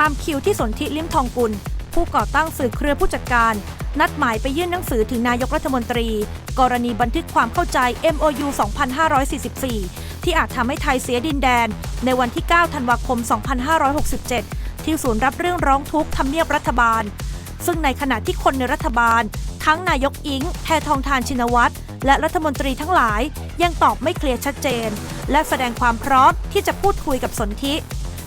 ตามคิวที่สนธิลิมทองกุล ผู้ก่อตั้งสื่อเครือผู้จัดการ นัดหมายไปยื่นหนังสือถึงนายกรัฐมนตรี กรณีบันทึกความเข้าใจ MOU 2544 ที่อาจทำให้ไทยเสียดินแดน ในวันที่ 9 ธันวาคม 2567 ที่ศูนย์รับเรื่องร้องทุกข์ทำเนียบรัฐบาล ซึ่งในขณะที่คนในรัฐบาล ทั้งนายกอิงแพทองทานชินวัตรและรัฐมนตรีทั้งหลายยังตอบไม่เคลียร์ชัดเจน และแสดงความพร้อมที่จะพูดคุยกับสนธิ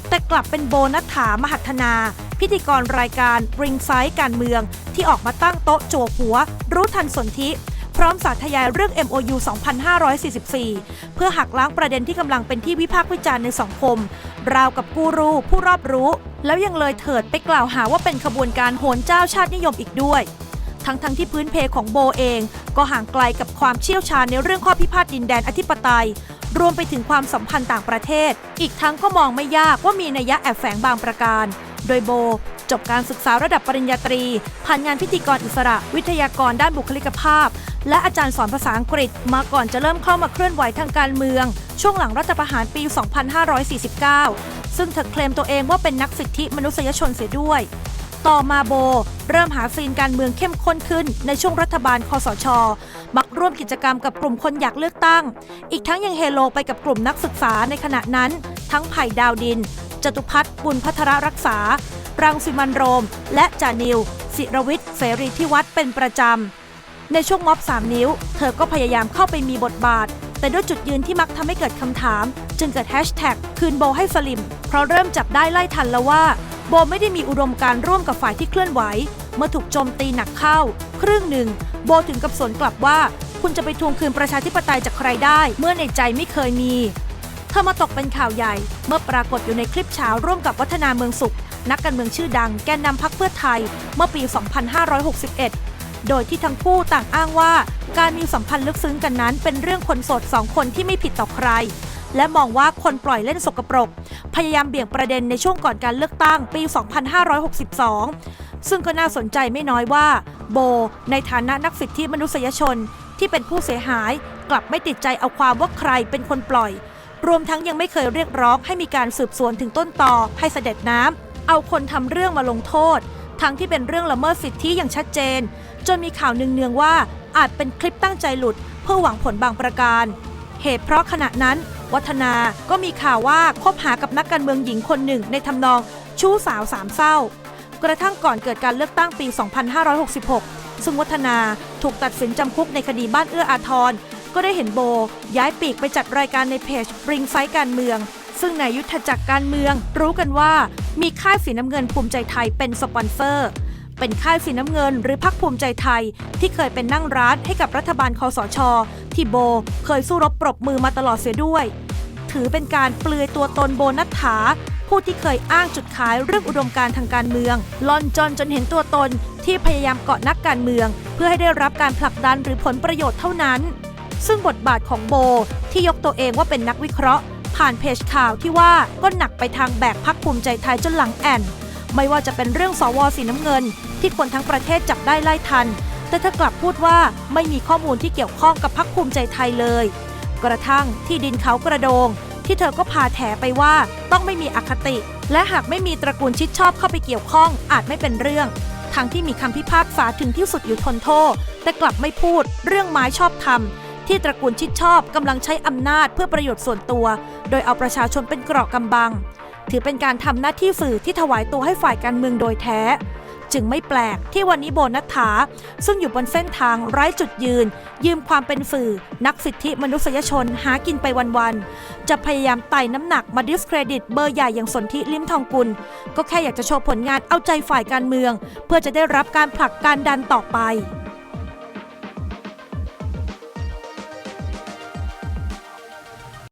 แต่กลับเป็นโบนัฐามหัฒนา พิธีกรรายการ Ring s i การเมือง ที่ออกมาตั้งโต๊ะโจวหัว รู้ทันสนธิพร้อมสาธยายเรื่อง MOU 2544 เพื่อหักล้างประเด็นที่กำลังเป็นที่วิพากษ์วิจารณ์ในสังคม ราวกับกูรูผู้รอบรู้ แล้วยังเลยเถิดไปกล่าวหาว่าเป็นขบวนการโหนเจ้าชาตินิยมอีกด้วย ทั้งทั้งที่พื้นเพของโบเอง ก็ห่างไกลกับความเชี่ยวชาญในเรื่องข้อพิพาทดินแดนอธิปไตย รวมไปถึงความสัมพันธ์ต่างประเทศ อีกทั้งก็มองไม่ยากว่ามีนัยยะแอบแฝงบางประการ โดยโบ จบการศึกษาระดับปริญญาตรี ผ่านงานพิธีกรอิสระ วิทยากรด้านบุคลิกภาพ และอาจารย์สอนภาษาอังกฤษ มาก่อนจะเริ่มเข้ามาเคลื่อนไหวทางการเมือง ช่วงหลังรัฐประหารปี 2549 ซึ่งเธอเคลมตัวเองว่าเป็นนักสิทธิมนุษยชนเสียด้วย ต่อมาโบ เริ่มหาซีนการเมืองเข้มข้นขึ้นในช่วงรัฐบาลคอสช มักร่วมกิจกรรมกับกลุ่มคนอยากเลือกตั้ง อีกทั้งยังเฮโลไปกับกลุ่มนักศึกษาในขณะนั้น ทั้งไผ่ดาวดิน จตุพัฒน์บุญพัทรรักษา รังสิมันโรม และจานิว ศิรวิทย์เสรีที่วัดเป็นประจำ ในช่วงม็อบ3นิ้ว เธอก็พยายามเข้าไปมีบทบาท แต่ด้วยจุดยืนที่มักทำให้เกิดคำถาม จึงเกิดแฮชแท็กคืนโบให้สลิม เพราะเริ่มจับได้ไล่ทันแล้วว่า บไม่ได้มีอุดมการร่วมกับฝ่ายที่เคลื่อนไหว เมื่อถูกโจมตีหนักเข้า ครึ่งหนึ่ง โบถึงกับสวนกลับว่า คุณจะไปทวงคืนประชาธิปไตยจากใครได้ เมื่อในใจไม่เคยมีเธอมาตกเป็นข่าวใหญ่ เมื่อปรากฏอยู่ในคลิปเช้าร่วมกับวัฒนาเมืองสุข นักการเมืองชื่อดังแกนนำพักเพื่อไทย เมื่อปี 2561 โดยที่ทั้งคู่ต่างอ้างว่า การมีสัมพันธ์ลึกซึ้งกันนั้นเป็นเรื่องคนโสดสองคนที่ไม่ผิดต่อใคร และมองว่าคนปล่อยเล่นสกปรก พยายามเบี่ยงประเด็นในช่วงก่อนการเลือกตั้งปี 2562 ซึ่งก็น่าสนใจไม่น้อยว่า โบ ในฐานะนักสิทธิมนุษยชนที่เป็นผู้เสียหายกลับไม่ติดใจเอาความว่าใครเป็นคนปล่อย รวมทั้งยังไม่เคยเรียกร้องให้มีการสืบสวนถึงต้นต่อให้เสด็จน้ำเอาคนทำเรื่องมาลงโทษ ทั้งที่เป็นเรื่องละเมิดสิทธิอย่างชัดเจน จนมีข่าวเนืองๆว่าอาจเป็นคลิปตั้งใจหลุด เพื่อหวังผลบางประการ เหตุเพราะขณะนั้น วัฒนาก็มีข่าวว่าคบหากับนักการเมืองหญิงคนหนึ่งในทำนองชู้สาวสามเศร้า กระทั่งก่อนเกิดการเลือกตั้งปี 2566 ซึ่งวัฒนาถูกตัดสินจำคุกในคดีบ้านเอื้ออาทร ก็ได้เห็นโบ ย้ายปีกไปจัดรายการในเพจ Ring f i การเมือง ซึ่งในยุทธจักรการเมือง รู้กันว่ามีค่ายสีน้ำเงินภูมิใจไทยเป็นสปอนเซอร์เป็นค่ายสีน้ำเงินหรือพักภูมิใจไทย ที่เคยเป็นนั่งร้านให้กับรัฐบาลคอสช ที่โบเคยสู้รบปรบมือมาตลอดเสียด้วย ถือเป็นการเปลือยตัวตนโบนัฐถา ผู้ที่เคยอ้างจุดขายเรื่องอุดมการทางการเมืองลอนจอนจนเห็นตัวตนที่พยายามเกาะนักการเมือง เพื่อให้ได้รับการผลักดันหรือผลประโยชน์เท่านั้น ซึ่งบทบาทของโบที่ยกตัวเองว่าเป็นนักวิเคราะห์ ผ่านเพจข่าวที่ว่าก็หนักไปทางแบกพักภูมิใจไทยจนหลังแอนไม่ว่าจะเป็นเรื่องสวสีน้ำเงิน ที่คนทั้งประเทศจับได้ไล่ทัน แต่เธอกลับพูดว่าไม่มีข้อมูลที่เกี่ยวข้องกับพักภูมิใจไทยเลย กระทั่งที่ดินเขากระโดง ที่เธอก็พาแถไปว่าต้องไม่มีอคติ และหากไม่มีตระกูลชิดชอบเข้าไปเกี่ยวข้องอาจไม่เป็นเรื่องทั้งที่มีคำพิพากษาถึงที่สุดอยู่ทนโทษ แต่กลับไม่พูดเรื่องไม้ชอบธรรมที่ตระกูลชิดชอบกำลังใช้อำนาจเพื่อประโยชน์ส่วนตัว โดยเอาประชาชนเป็นเกราะกำบัง ถือเป็นการทำหน้าที่สื่อที่ถวายตัวให้ฝ่ายการเมืองโดยแท้ จึงไม่แปลกที่วันนี้โบนัฐถาซึ่งอยู่บนเส้นทางไร้จุดยืน ยืมความเป็นสื่อ นักสิทธิมนุษยชนหากินไปวันๆจะพยายามไต่น้ำหนักมาดิสเครดิตเบอร์ใหญ่อย่างสนธิลิมทองกุล ก็แค่อยากจะโชว์ผลงานเอาใจฝ่ายการเมือง เพื่อจะได้รับการผลักการดันต่อไป